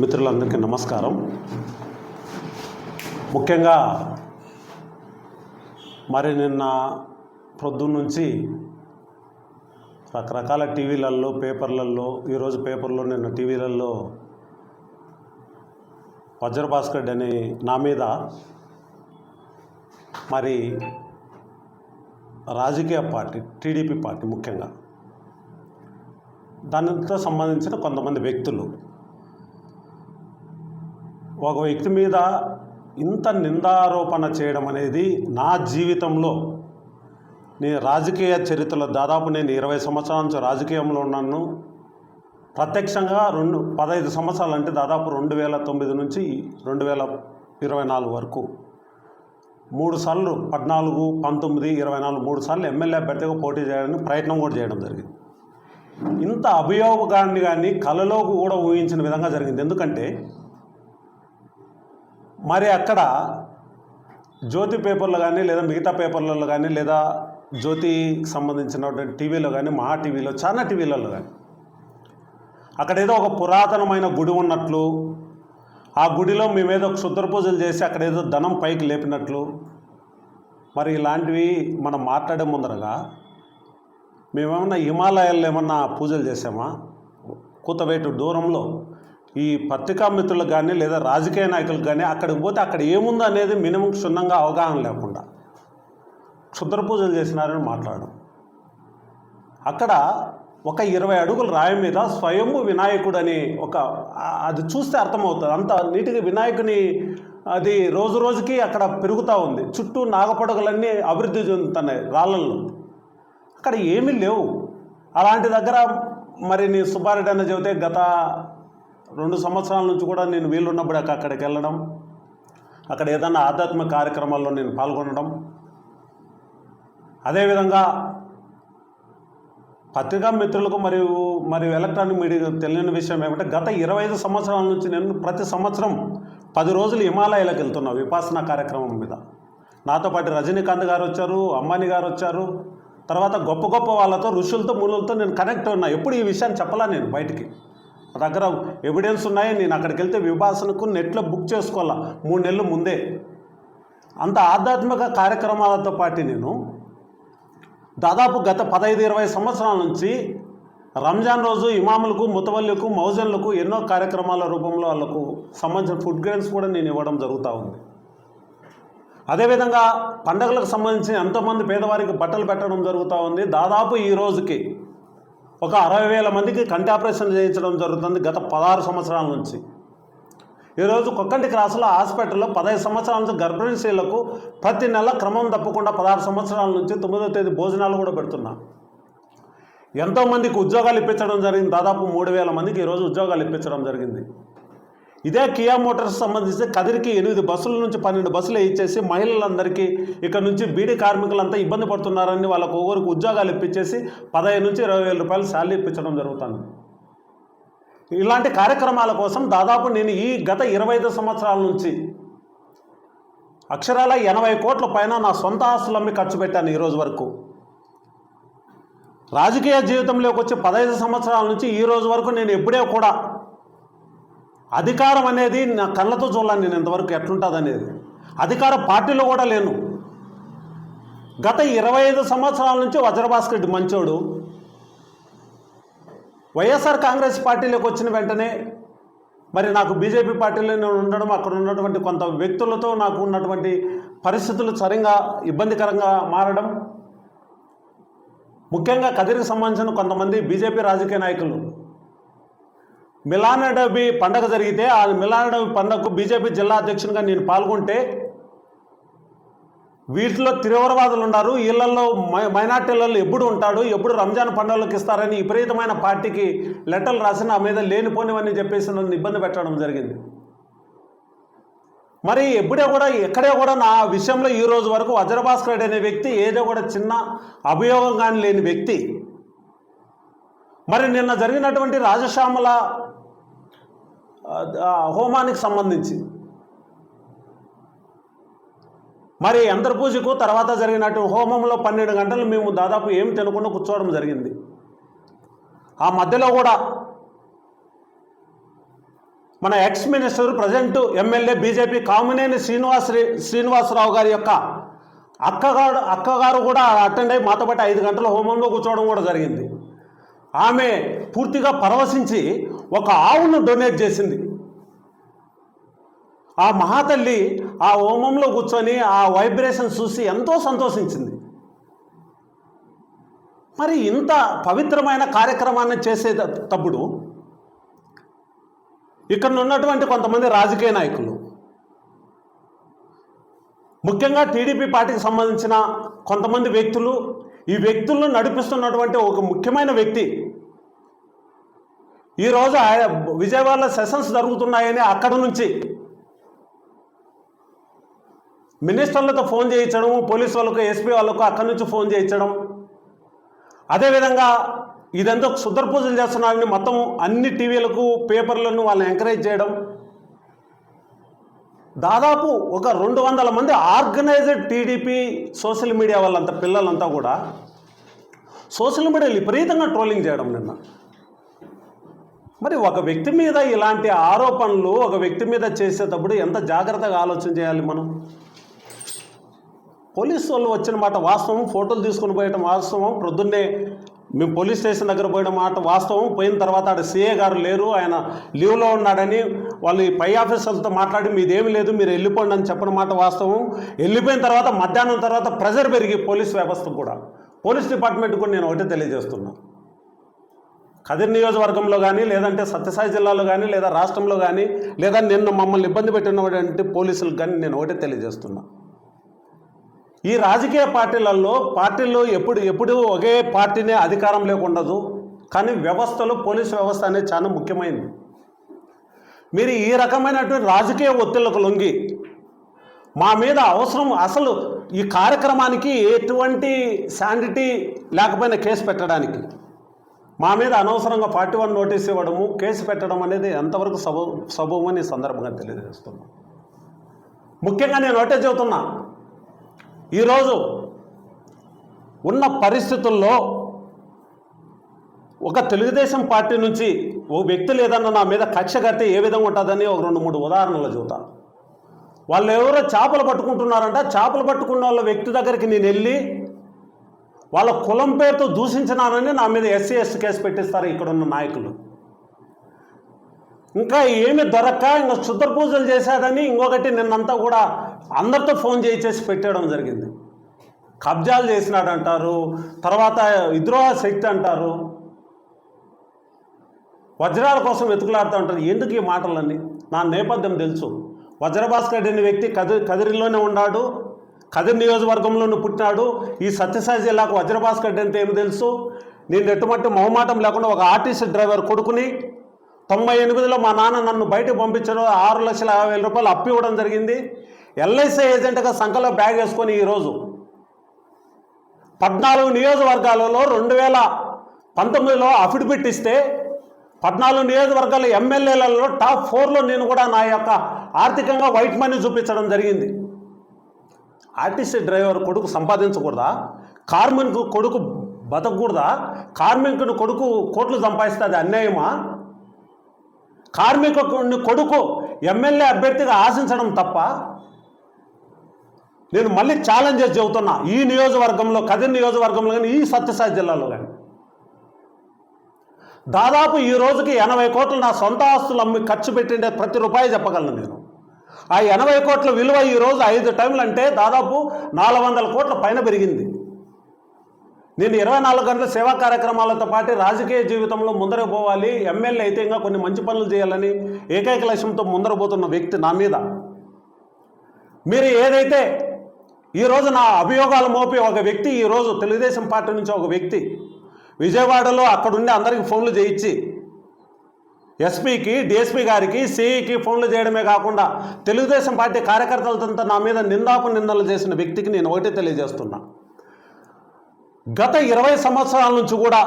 మిత్రులందరికీ నమస్కారం. ముఖ్యంగా మరి నిన్న ప్రొద్దున నుంచి రకరకాల టీవీలలో పేపర్లలో ఈరోజు పేపర్లో నిన్న టీవీలలో వజ్రభాస్కర్ అనే నా మీద మరి రాజకీయ పార్టీ టీడీపీ పార్టీ ముఖ్యంగా దానితో సంబంధించిన కొంతమంది వ్యక్తులు ఒక వ్యక్తి మీద ఇంత నిందారోపణ చేయడం అనేది నా జీవితంలో నేను రాజకీయ చరిత్రలో దాదాపు నేను ఇరవై సంవత్సరాల నుంచి రాజకీయంలో ఉన్నాను. ప్రత్యక్షంగా రెండు పదహైదు సంవత్సరాలు అంటే దాదాపు రెండు వేల తొమ్మిది నుంచి రెండు వేల ఇరవై నాలుగు వరకు. మూడు సార్లు పద్నాలుగు పంతొమ్మిది ఇరవై నాలుగు మూడు సార్లు ఎమ్మెల్యే అభ్యర్థిగా పోటీ చేయడానికి ప్రయత్నం కూడా చేయడం జరిగింది. ఇంత అభియోగాన్ని కానీ కలలో కూడా ఊహించిన విధంగా జరిగింది. ఎందుకంటే మరి అక్కడ జ్యోతి పేపర్లో కానీ లేదా మిగతా పేపర్లలో కానీ లేదా జ్యోతికి సంబంధించినటువంటి టీవీలో కానీ మహా టీవీలో చాలా టీవీలలో కానీ అక్కడ ఏదో ఒక పురాతనమైన గుడి ఉన్నట్లు ఆ గుడిలో మేమేదో క్షుద్ర పూజలు చేసి అక్కడ ఏదో ధనం పైకి లేపినట్లు మరి ఇలాంటివి మనం మాట్లాడే ముందరగా మేమేమన్నా హిమాలయాల్లో ఏమన్నా పూజలు చేసామా? కూతవేటు దూరంలో ఈ పత్రికా మిత్రులకు కానీ లేదా రాజకీయ నాయకులకు కానీ అక్కడికి పోతే అక్కడ ఏముందో అనేది మినిమం క్షుణ్ణంగా అవగాహన లేకుండా క్షుద్ర పూజలు చేసినారని మాట్లాడడం. అక్కడ ఒక ఇరవై అడుగుల రాయి మీద స్వయంభు వినాయకుడు అని ఒక అది చూస్తే అర్థమవుతుంది. అంత నీటిగా వినాయకుని అది రోజు రోజుకి అక్కడ పెరుగుతూ ఉంది. చుట్టూ నాగపడగలన్నీ అభివృద్ధి చెందుతున్నాయి రాళ్ళల్లో. అక్కడ ఏమీ లేవు. అలాంటి దగ్గర మరి నీ సుబ్బారెడ్డి అన్న చెబితే గత రెండు సంవత్సరాల నుంచి కూడా నేను వీలున్నప్పుడు అక్కడికి వెళ్ళడం అక్కడ ఏదైనా ఆధ్యాత్మిక కార్యక్రమాల్లో నేను పాల్గొనడం. అదేవిధంగా పత్రికా మిత్రులకు మరియు మరియు ఎలక్ట్రానిక్ మీడియాకు తెలియని విషయం ఏమంటే గత ఇరవై ఐదు సంవత్సరాల నుంచి నేను ప్రతి సంవత్సరం పది రోజులు హిమాలయాలకు వెళ్తున్నా విపాసన కార్యక్రమం మీద. నాతో పాటు రజనీకాంత్ గారు వచ్చారు అంబానీ గారు వచ్చారు. తర్వాత గొప్ప గొప్ప వాళ్ళతో ఋషులతో మూలలతో నేను కనెక్ట్ ఉన్నా. ఎప్పుడు ఈ విషయాన్ని చెప్పలా నేను బయటికి. దగ్గర ఎవిడెన్స్ ఉన్నాయి నేను అక్కడికి వెళ్తే విభాసనకు నెట్లో బుక్ చేసుకోవాలా? మూడు నెలల ముందే. అంత ఆధ్యాత్మిక కార్యక్రమాలతో పాటు నేను దాదాపు గత పదహైదు ఇరవై సంవత్సరాల నుంచి రంజాన్ రోజు ఇమాములకు ముతవల్లికు మౌజన్లకు ఎన్నో కార్యక్రమాల రూపంలో వాళ్ళకు సంబంధించిన ఫుడ్ గ్రెయిన్స్ కూడా నేను ఇవ్వడం జరుగుతూ ఉంది. అదేవిధంగా పండగలకు సంబంధించి ఎంతోమంది పేదవారికి బట్టలు పెట్టడం జరుగుతూ ఉంది. దాదాపు ఈ రోజుకి ఒక అరవై వేల మందికి కంటి ఆపరేషన్ చేయించడం జరుగుతుంది గత పదహారు సంవత్సరాల నుంచి. ఈరోజు కొక్కంటి క్రాసులో హాస్పిటల్లో పదహైదు సంవత్సరాల నుంచి గర్భిణీ స్త్రీలకు ప్రతి నెల క్రమం తప్పకుండా పదహారు సంవత్సరాల నుంచి తొమ్మిదో తేదీ భోజనాలు కూడా పెడుతున్నా. ఎంతోమందికి ఉద్యోగాలు ఇప్పించడం జరిగింది దాదాపు మూడు వేల మందికి ఈరోజు ఉద్యోగాలు ఇప్పించడం జరిగింది. ఇదే కియా మోటార్స్ సంబంధించి కదిరికి ఎనిమిది బస్సుల నుంచి పన్నెండు బస్సులు ఇచ్చేసి మహిళలందరికీ ఇక్కడ నుంచి బీడీ కార్మికులంతా ఇబ్బంది పడుతున్నారని వాళ్ళకు ఒకరికి ఉద్యోగాలు ఇప్పించేసి పదహైదు నుంచి ఇరవై వేల రూపాయలు శాలరీ ఇప్పించడం జరుగుతుంది. ఇలాంటి కార్యక్రమాల కోసం దాదాపు నేను ఈ గత ఇరవై ఐదు సంవత్సరాల నుంచి అక్షరాల ఎనభై కోట్ల పైన నా సొంత ఆస్తులు ఖర్చు పెట్టాను ఈరోజు వరకు. రాజకీయ జీవితంలోకి వచ్చి పదహైదు సంవత్సరాల నుంచి ఈ రోజు వరకు నేను ఎప్పుడే కూడా అధికారం అనేది నా కళ్ళతో చూడాలి నేను ఇంతవరకు ఎట్లుంటుంది అనేది అధికార పార్టీలో కూడా లేను. గత ఇరవై ఐదు సంవత్సరాల నుంచి వజ్రభాస్కర్ రెడ్డి మంచోడు. వైఎస్ఆర్ కాంగ్రెస్ పార్టీలోకి వచ్చిన వెంటనే మరి నాకు బీజేపీ పార్టీలో నేను ఉండడం అక్కడ ఉన్నటువంటి కొంత వ్యక్తులతో నాకు ఉన్నటువంటి పరిస్థితులు సరిగా ఇబ్బందికరంగా మారడం ముఖ్యంగా కదిరికి సంబంధించిన కొంతమంది బీజేపీ రాజకీయ నాయకులు మిలానడబి పండగ జరిగితే ఆ మిలానడబి పండగకు బీజేపీ జిల్లా అధ్యక్షునిగా నేను పాల్గొంటే వీటిలో తీవ్రవాదులు ఉన్నారు. వీళ్ళల్లో మై- మైనార్టీలలో ఎప్పుడు ఉంటాడు? ఎప్పుడు రంజాన్ పండుగలకు ఇస్తారని విపరీతమైన పార్టీకి లెటర్లు రాసి నా మీద లేనిపోనివని చెప్పేసి నన్ను ఇబ్బంది పెట్టడం జరిగింది. మరి ఎప్పుడే కూడా ఎక్కడే కూడా నా విషయంలో ఈ రోజు వరకు వజ్రభాస్కర్ రెడ్డి అనే వ్యక్తి ఏదో కూడా చిన్న అభియోగం కానీ లేని వ్యక్తి. మరి నిన్న జరిగినటువంటి రాజశ్యామల హోమానికి సంబంధించి. మరి యంత్ర పూజకు తర్వాత జరిగినటువంటి హోమంలో పన్నెండు గంటలు మేము దాదాపు ఏమి తినకుండా కూర్చోవడం జరిగింది. ఆ మధ్యలో కూడా మన ex minister present MLA BJP Kamineni Srinivas Srinivasarao గారి యొక్క అక్కగారు అక్కగారు కూడా అటెండ్ అయ్యి మాతో పాటు ఐదు గంటల హోమంలో కూర్చోవడం కూడా జరిగింది. ఆమె పూర్తిగా పరవశించి ఒక ఆవును డొనేట్ చేసింది. ఆ మహాతల్లి ఆ హోమంలో కూర్చొని ఆ వైబ్రేషన్ చూసి ఎంతో సంతోషించింది. మరి ఇంత పవిత్రమైన కార్యక్రమాన్ని చేసేటప్పుడు ఇక్కడ ఉన్నటువంటి కొంతమంది రాజకీయ నాయకులు. ముఖ్యంగా టీడీపీ పార్టీకి సంబంధించిన కొంతమంది వ్యక్తులు ఈ వ్యక్తులను నడిపిస్తున్నటువంటి ఒక ముఖ్యమైన వ్యక్తి ఈరోజు విజయవాడలో సెషన్స్ జరుగుతున్నాయని అక్కడ నుంచి మినిస్టర్లతో ఫోన్ చేయించడం పోలీస్ వాళ్ళకు ఎస్పీ వాళ్ళకు అక్కడి నుంచి ఫోన్ చేయించడం. అదేవిధంగా ఇదంతా క్షుద్ర పూజలు చేస్తున్నారని మొత్తం అన్ని టీవీలకు పేపర్లను వాళ్ళని ఎంకరేజ్ చేయడం. దాదాపు ఒక రెండు వందల మంది ఆర్గనైజ్డ్ టీడీపీ సోషల్ మీడియా వాళ్ళంతా పిల్లలంతా కూడా సోషల్ మీడియాలో విపరీతంగా ట్రోలింగ్ చేయడం నిన్న. మరి ఒక వ్యక్తి మీద ఇలాంటి ఆరోపణలు ఒక వ్యక్తి మీద చేసేటప్పుడు ఎంత జాగ్రత్తగా ఆలోచన చేయాలి మనం? పోలీసు వాళ్ళు వచ్చిన మాట వాస్తవం ఫోటోలు తీసుకుని పోయటం వాస్తవం ప్రొద్దున్నే మేము పోలీస్ స్టేషన్ దగ్గర పోయిన మాట వాస్తవం పోయిన తర్వాత ఆడ సీఏ గారు లేరు ఆయన లీవ్లో ఉన్నాడని వాళ్ళు ఈ పై ఆఫీసర్లతో మాట్లాడి మీదేమి లేదు మీరు వెళ్ళిపోండి అని చెప్పిన మాట వాస్తవం. వెళ్ళిపోయిన తర్వాత మధ్యాహ్నం తర్వాత ప్రెజర్ పెరిగి పోలీస్ వ్యవస్థ కూడా. పోలీస్ డిపార్ట్మెంట్ కూడా నేను ఒకటే తెలియజేస్తున్నాను కదిరి నియోజకవర్గంలో కానీ లేదంటే సత్యసాయి జిల్లాలో కానీ లేదా రాష్ట్రంలో కానీ లేదా నిన్న మమ్మల్ని ఇబ్బంది పెట్టినటువంటి పోలీసులకు కానీ నేను ఒకటే తెలియజేస్తున్నా. ఈ రాజకీయ పార్టీలలో పార్టీల్లో ఎప్పుడు ఎప్పుడు ఒకే పార్టీనే అధికారం లేకుండదు కానీ వ్యవస్థలో పోలీసు వ్యవస్థ అనేది చాలా ముఖ్యమైనది మీరు ఈ రకమైనటువంటి రాజకీయ ఒత్తిళ్ళకు లొంగి మా మీద అవసరం అసలు ఈ కార్యక్రమానికి ఎటువంటి శాండిటీ లేకపోయినా కేసు పెట్టడానికి మా మీద అనవసరంగా ఫార్టీ వన్ నోటీస్ ఇవ్వడము కేసు పెట్టడం అనేది ఎంతవరకు సబ సబబని సందర్భంగా తెలియజేస్తున్నాను ముఖ్యంగా నేను ఒకటే చెబుతున్నా. ఈరోజు ఉన్న పరిస్థితుల్లో ఒక తెలుగుదేశం పార్టీ నుంచి ఓ వ్యక్తి లేదన్న నా మీద కక్ష కడితే ఏ విధంగా ఉంటుందని ఒక రెండు మూడు ఉదాహరణలు చెబుతా. వాళ్ళు ఎవరో చేపలు పట్టుకుంటున్నారంట. చేపలు పట్టుకున్న వాళ్ళ వ్యక్తి దగ్గరికి నేను వెళ్ళి వాళ్ళ కులం పేరుతో దూషించినానని నా మీద ఎస్సీ ఎస్టీ కేసు పెట్టిస్తారు ఇక్కడ ఉన్న నాయకులు. ఇంకా ఏమి దొరక్క? ఇంకా శుద్ధ పూజలు చేశాడని ఇంకొకటి నిన్నంతా కూడా అందరితో ఫోన్ చేయించేసి పెట్టేయడం జరిగింది. కబ్జాలు చేసినాడు అంటారు తర్వాత విద్రోహ శక్తి అంటారు. వజ్రాల కోసం వెతుకులాడుతూ ఉంటారు. ఎందుకు ఈ మాటలన్నీ? నా నేపథ్యం తెలుసు. వజ్రభాస్కర్ అనే వ్యక్తి కదిరి కదిరిలోనే ఉన్నాడు. కదిరి నియోజకవర్గంలోనూ పుట్టినాడు. ఈ సత్యసాయి జిల్లాకు వజ్రభాస్కర్ అంటే ఏమి తెలుసు? నేను ఎటువంటి మొహమాటం లేకుండా ఒక ఆర్టీసీ డ్రైవర్ కొడుకుని తొంభై ఎనిమిదిలో మా నాన్న నన్ను బయటకు పంపించడం ఆరు లక్షల యాభై వేల రూపాయలు అప్పు ఇవ్వడం జరిగింది. ఎల్ఐసి ఏజెంట్గా సంఖలో బ్యాగ్ వేసుకొని ఈరోజు పద్నాలుగు నియోజకవర్గాలలో రెండు వేల పంతొమ్మిదిలో అఫిడవిట్ ఇస్తే పద్నాలుగు నియోజకవర్గాల ఎమ్మెల్యేలలో టాప్ ఫోర్లో నేను కూడా నా యొక్క ఆర్థికంగా వైట్ మనీ చూపించడం జరిగింది. ఆర్టీసీ డ్రైవర్ కొడుకు సంపాదించకూడదా? కార్మికు కొడుకు బతకూడదా కార్మికుని కొడుకు కోట్లు సంపాదిస్తే అది అన్యాయమా? కార్మికుని కొడుకు ఎమ్మెల్యే అభ్యర్థిగా ఆశించడం తప్ప? నేను మళ్ళీ ఛాలెంజెస్ చెబుతున్నా ఈ నియోజకవర్గంలో కదిరి నియోజకవర్గంలో కానీ ఈ సత్యసాయి జిల్లాలో కానీ. దాదాపు ఈ రోజుకి ఎనభై కోట్లు నా సొంత ఆస్తులు అమ్మి ఖర్చు పెట్టిండే ప్రతి రూపాయి చెప్పగలను నేను. ఆ ఎనభై కోట్ల విలువ ఈరోజు ఐదు టైంలు అంటే దాదాపు నాలుగు వందల కోట్ల పైన పెరిగింది. నేను ఇరవై నాలుగు గంటల సేవా కార్యక్రమాలతో పాటు రాజకీయ జీవితంలో ముందర పోవాలి. ఎమ్మెల్యే అయితే ఇంకా కొన్ని మంచి పనులు చేయాలని ఏకైక లక్ష్యంతో ముందర పోతున్న వ్యక్తి నా మీద. మీరు ఏదైతే ఈరోజు నా అభియోగాలు మోపి ఒక వ్యక్తి ఈరోజు తెలుగుదేశం పార్టీ నుంచి ఒక వ్యక్తి విజయవాడలో అక్కడుండి అందరికీ ఫోన్లు చేయించి ఎస్పీకి డిఎస్పీ గారికి సిఈకి ఫోన్లు చేయడమే కాకుండా తెలుగుదేశం పార్టీ కార్యకర్తలతో నా మీద నిందాపు నిందలు చేసిన వ్యక్తికి నేను ఒకటే తెలియజేస్తున్నా. గత ఇరవై సంవత్సరాల నుంచి కూడా